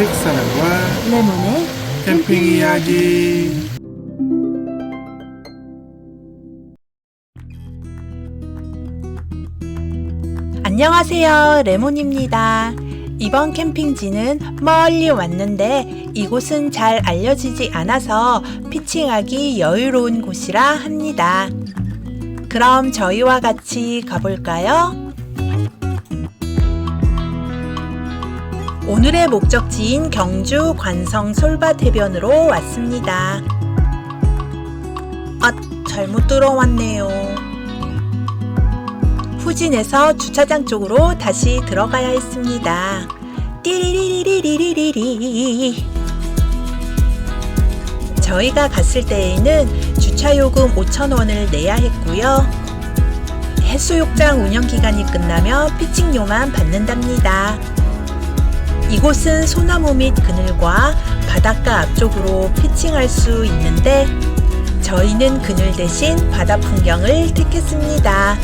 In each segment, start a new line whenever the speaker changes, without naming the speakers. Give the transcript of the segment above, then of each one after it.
퀵사랑과
레몬의
캠핑 이야기.
안녕하세요. 레몬입니다. 이번 캠핑지는 멀리 왔는데 이곳은 잘 알려지지 않아서 피칭하기 여유로운 곳이라 합니다. 그럼 저희와 같이 가볼까요? 오늘의 목적지인 경주 관성 솔밭 해변으로 왔습니다 아 잘못 들어왔네요 후진해서 주차장 쪽으로 다시 들어가야 했습니다. 띠리리리리리리리. 저희가 갔을 때에는 주차요금 5,000원을 내야 했고요. 해수욕장 운영 기간이 끝나면 피칭료만 받는답니다. 이곳은 소나무 및 그늘과 바닷가 앞쪽으로 피칭할 수 있는데 저희는 그늘 대신 바다 풍경을 택했습니다.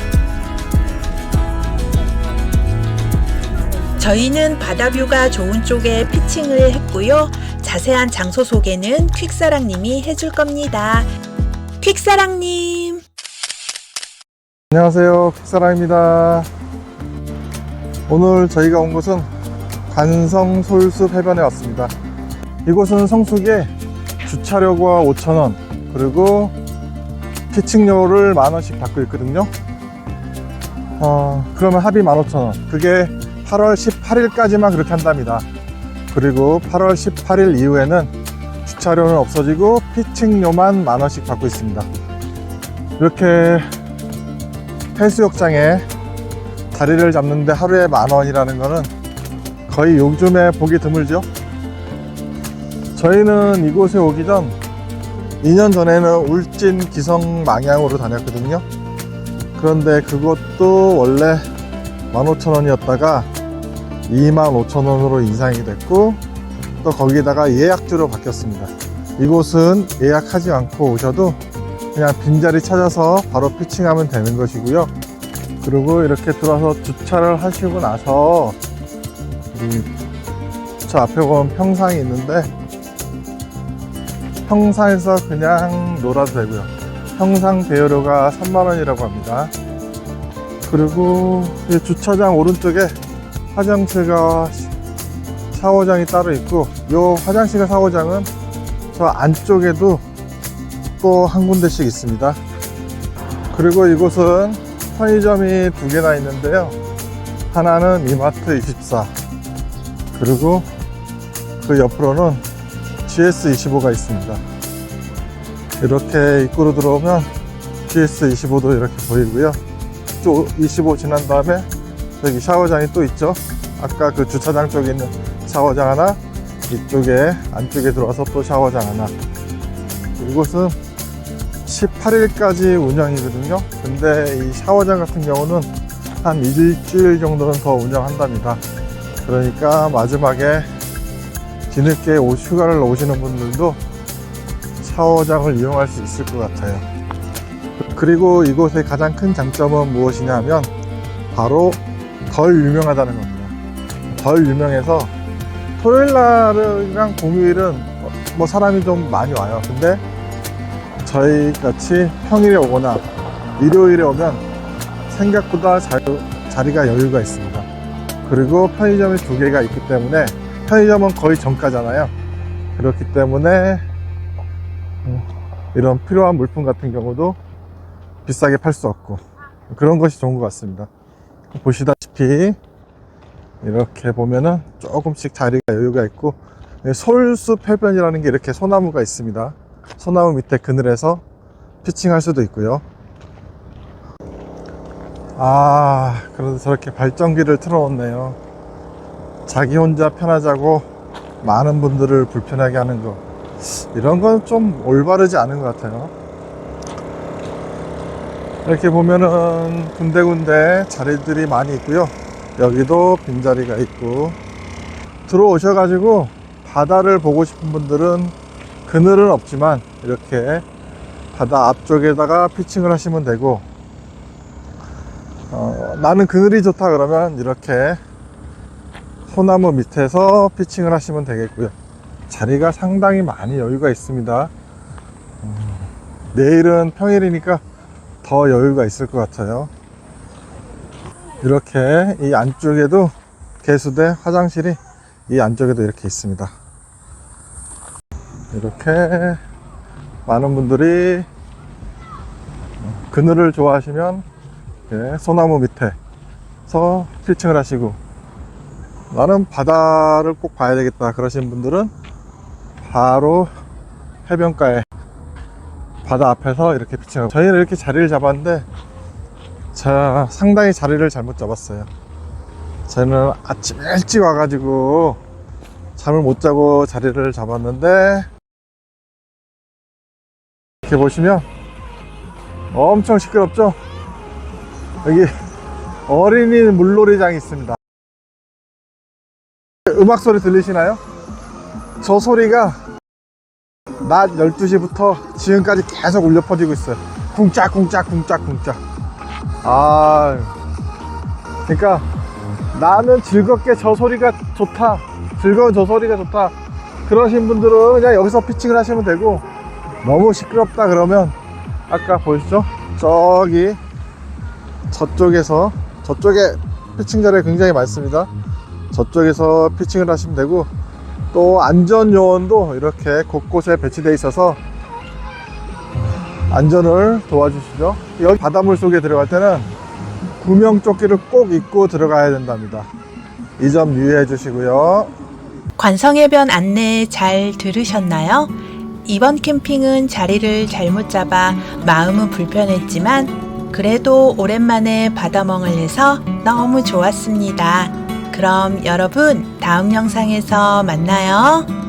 저희는 바다뷰가 좋은 쪽에 피칭을 했고요. 자세한 장소 소개는 퀵사랑님이 해줄 겁니다. 퀵사랑님!
안녕하세요. 퀵사랑입니다. 오늘 저희가 온 곳은 관성 솔숲 해변에 왔습니다. 이곳은 성수기에 주차료가 5,000원, 그리고 피칭료를 만원씩 받고 있거든요. 어, 그러면 합이 15,000원. 그게 8월 18일까지만 그렇게 한답니다. 그리고 8월 18일 이후에는 주차료는 없어지고 피칭료만 만원씩 받고 있습니다. 이렇게 해수욕장에 다리를 잡는데 하루에 만 원이라는 거는 거의 요즘에 보기 드물죠. 저희는 이곳에 오기 전 2년 전에는 울진 기성 망향으로 다녔거든요. 그런데 그것도 원래 15,000원이었다가 25,000원으로 인상이 됐고 또 거기다가 예약주로 바뀌었습니다. 이곳은 예약하지 않고 오셔도 그냥 빈자리 찾아서 바로 피칭하면 되는 것이고요. 그리고 이렇게 들어와서 주차를 하시고 나서 이 저 앞에 보면 평상이 있는데 평상에서 그냥 놀아도 되고요. 평상 대여료가 3만원이라고 합니다. 그리고 이 주차장 오른쪽에 화장실과 샤워장이 따로 있고 이 화장실과 샤워장은 저 안쪽에도 또 한 군데씩 있습니다. 그리고 이곳은 편의점이 두 개나 있는데요. 하나는 이마트 24 그리고 그 옆으로는 GS25가 있습니다. 이렇게 입구로 들어오면 GS25도 이렇게 보이고요. 또 25 지난 다음에 여기 샤워장이 또 있죠. 아까 그 주차장 쪽에 있는 샤워장 하나, 이쪽에 안쪽에 들어와서 또 샤워장 하나. 이곳은 18일까지 운영이거든요. 근데 이 샤워장 같은 경우는 한 일주일 정도는 더 운영한답니다. 그러니까 마지막에 뒤늦게 오- 휴가를 오시는 분들도 샤워장을 이용할 수 있을 것 같아요. 그리고 이곳의 가장 큰 장점은 무엇이냐면 바로 덜 유명하다는 겁니다. 덜 유명해서 토요일 날이랑 공휴일은 뭐 사람이 좀 많이 와요. 근데 저희 같이 평일에 오거나 일요일에 오면 생각보다 자유, 자리가 여유가 있습니다. 그리고 편의점이 두 개가 있기 때문에 편의점은 거의 정가잖아요. 그렇기 때문에 음, 이런 필요한 물품 같은 경우도 비싸게 팔 수 없고 그런 것이 좋은 것 같습니다. 보시다시피 이렇게 보면은 조금씩 자리가 여유가 있고 솔숲 해변이라는 게 이렇게 소나무가 있습니다. 소나무 밑에 그늘에서 피칭할 수도 있고요. 아, 그래도 저렇게 발전기를 틀어놓네요. 자기 혼자 편하자고 많은 분들을 불편하게 하는 거. 이런 건 좀 올바르지 않은 것 같아요. 이렇게 보면은 군데군데 자리들이 많이 있고요. 여기도 빈자리가 있고. 들어오셔 가지고 바다를 보고 싶은 분들은 그늘은 없지만 이렇게 바다 앞쪽에다가 피칭을 하시면 되고 어, 나는 그늘이 좋다 그러면 이렇게 소나무 밑에서 피칭을 하시면 되겠고요. 자리가 상당히 많이 여유가 있습니다. 음, 내일은 평일이니까 더 여유가 있을 것 같아요. 이렇게 이 안쪽에도 개수대 화장실이 이 안쪽에도 이렇게 있습니다. 이렇게 많은 분들이 그늘을 좋아하시면 이렇게 소나무 밑에서 필칭을 하시고 나는 바다를 꼭 봐야 되겠다 그러신 분들은 바로 해변가에 바다 앞에서 이렇게 피칭하고 저희는 이렇게 자리를 잡았는데 자 상당히 자리를 잘못 잡았어요. 저희는 아침 일찍 와가지고 잠을 못 자고 자리를 잡았는데 이렇게 보시면 엄청 시끄럽죠 여기 어린이 물놀이장이 있습니다 음악 소리 들리시나요? 저 소리가 낮 12시부터 지금까지 계속 울려 퍼지고 있어요. 쿵짝 쿵짝 쿵짝 쿵짝. 아, 그러니까 나는 즐겁게 저 소리가 좋다. 즐거운 저 소리가 좋다. 그러신 분들은 그냥 여기서 피칭을 하시면 되고 너무 시끄럽다 그러면 아까 보이시죠? 저기 저쪽에서 저쪽에 피칭 자리 굉장히 많습니다. 저쪽에서 피칭을 하시면 되고 또 안전 요원도 이렇게 곳곳에 배치되어 있어서 안전을 도와주시죠. 여기 바닷물 속에 들어갈 때는 구명조끼를 꼭 입고 들어가야 된답니다. 이 점 유의해 주시고요.
관성해변 안내 잘 들으셨나요? 이번 캠핑은 자리를 잘못 잡아 마음은 불편했지만 그래도 오랜만에 바다멍을 해서 너무 좋았습니다. 그럼 여러분 다음 영상에서 만나요.